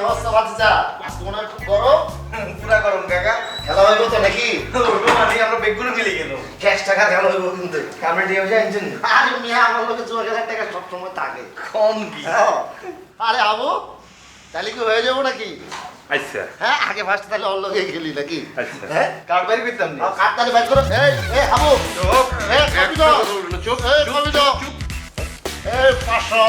অবস্থা বাচ্চা? আজকে মনে হয় খুব গরম। পুরা গরম কাকা। খেলা হইব তো নাকি? মানে আমরা বেগুলো মিলে গেল ক্যাশ টাকা খেলা হইব কিন্তু। কামড়ে দিয়ে বসে আনছেন আরে মিয়া আমার লোকে জোর খেলার টাকা সবসময় থাকে। কোন কি। আরে আবু তাহলে কি হয়ে যাব নাকি? আচ্ছা। হ্যাঁ আগে ফার্স্ট তাহলে ওর লোকে খেলি নাকি? আচ্ছা। হ্যাঁ? কার বাড়ি করতাম না? আর কাটতালি বাইর করো? এই এই হাবু এই কবি দাও। চুপ এই কবি দাও। এই পাঁচশো।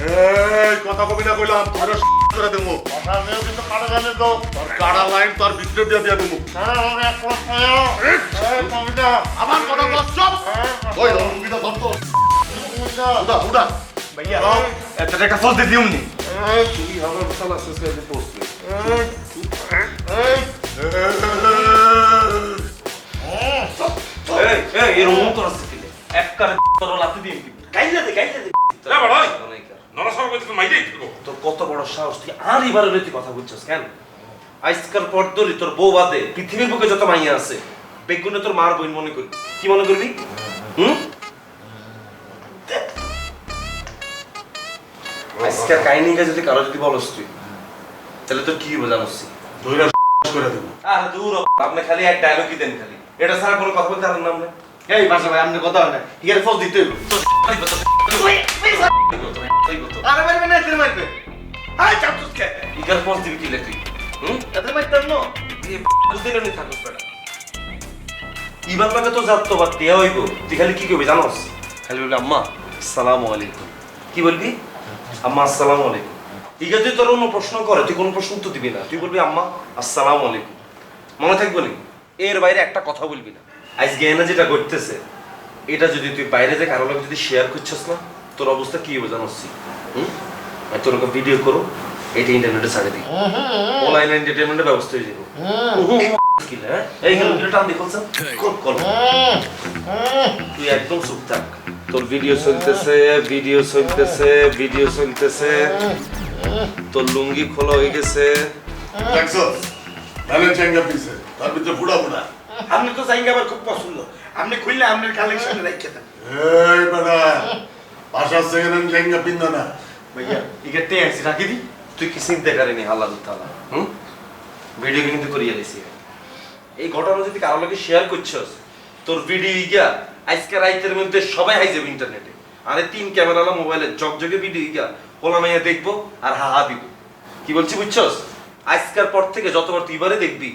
এই কথা কবি না কইলাম তোর করে দেবো কথা মেয়েও কিন্তু কাটা জানে তো তোর কাড়া লাইন তোর ভিতরে দিয়ে দিয়ে দেবো হ্যাঁ আমার কথা দাও বল চুপ ওই রঙ্গিতা ধর তো দাও উড়া উড়া ভাইয়া এত টাকা চলতে দিউনি এই তুই আমার মশলা শেষ করে পড়ছিস এই এই এই এরকম তোর দিলে এক কারে তোর লাথি দিন কাইলা দে কাইলা দে এ বাড়াই। নরসর করতে তো মাইরেই তোর কত বড় সাহস তুই আর এবার তুই কথা বলছিস কেন? আজকাল পর ধরি তোর বউ বাদে পৃথিবীর বুকে যত মাইয়া আছে বেগুনে তোর মার বই মনে করবি কি মনে করবি? হুম? আজকের কাহিনীটা যদি কারও যদি বলস তুই তাহলে তোর কি হবে জানোস? ধইরা করে দেবো। আরে দূর আপনি খালি এক ডায়লগই দেন খালি। এটা ছাড়া কোনো কথা বলতে পারেন না আপনি। এই পাশে ভাই আপনি কথা হয় না। হিগারে ফোন দিতে হইব। আরে মারবে? হাই চাপতুস কে ইকার পজ দিবি কি লেখি হুম এতে মারতাম না এই বুঝদিন নি থাকুস বেটা? ইবার লাগে তো যাত বাদ দেয়া হইব। তুই খালি কি করবি জানোস? খালি বলবি আম্মা আসসালামু আলাইকুম। কি বলবি? আম্মা আসসালামু আলাইকুম। ইগা তুই তোর কোনো প্রশ্ন করে তুই কোনো প্রশ্ন উত্তর দিবি না। তুই বলবি আম্মা আসসালামু আলাইকুম। মনে থাকব নি? এর বাইরে একটা কথা বলবি না। আজকে এনে যেটা করতেছে এটা যদি তুই বাইরে যে কারও লগে যদি শেয়ার করছিস না তোর অবস্থা কি হবে জানোস? হুম? ভিডিও করো এটা ইন্টারনেটে ছাড়ে দিই। অনলাইন এন্টারটেইনমেন্টের ব্যবস্থা হয়ে যাবে। স্কিল হ্যাঁ? এই গেল ভিডিও টান দেখছ কল কল তুই একদম চুপ থাক। তোর ভিডিও চলতেছে ভিডিও চলতেছে ভিডিও চলতেছে। তোর লুঙ্গি খোলা হয়ে গেছে। দেখছ? ব্যালেন্স চেঙ্গা পিছে তার ভিতরে ফুড়া ফুড়া আপনি তো আমার খুব পছন্দ। আপনি খুললে আপনার কালেকশনে রাখতে এই বেটা পাশার সেকেন্ড হ্যান্ড চেঙ্গা পিন্দা না। ভাইয়া ইগে তে আছি রাখি দি। তুই কি চিনতে পারিনি আল্লাহ তাআলা হুম? ভিডিও কিন্তু করিয়ে দিছি। এই ঘটনা যদি কারও লাগে শেয়ার করছস তোর ভিডিও ইগা আজকে রাইতের মধ্যে সবাই হাই যাবে ইন্টারনেটে আরে তিন ক্যামেরালা মোবাইলে জগজগে ভিডিও ইগা মাইয়া দেখব আর হা হা দিব। কি বলছি বুঝছস? আজকের পর থেকে যতবার তুই এবারে দেখবি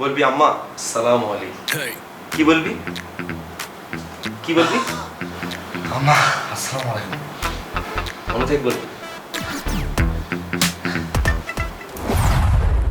বলবি আম্মা সালাম আলাইকুম। কি বলবি? কি বলবি? আম্মা আসসালামু আলাইকুম। মনে থাক বলবি।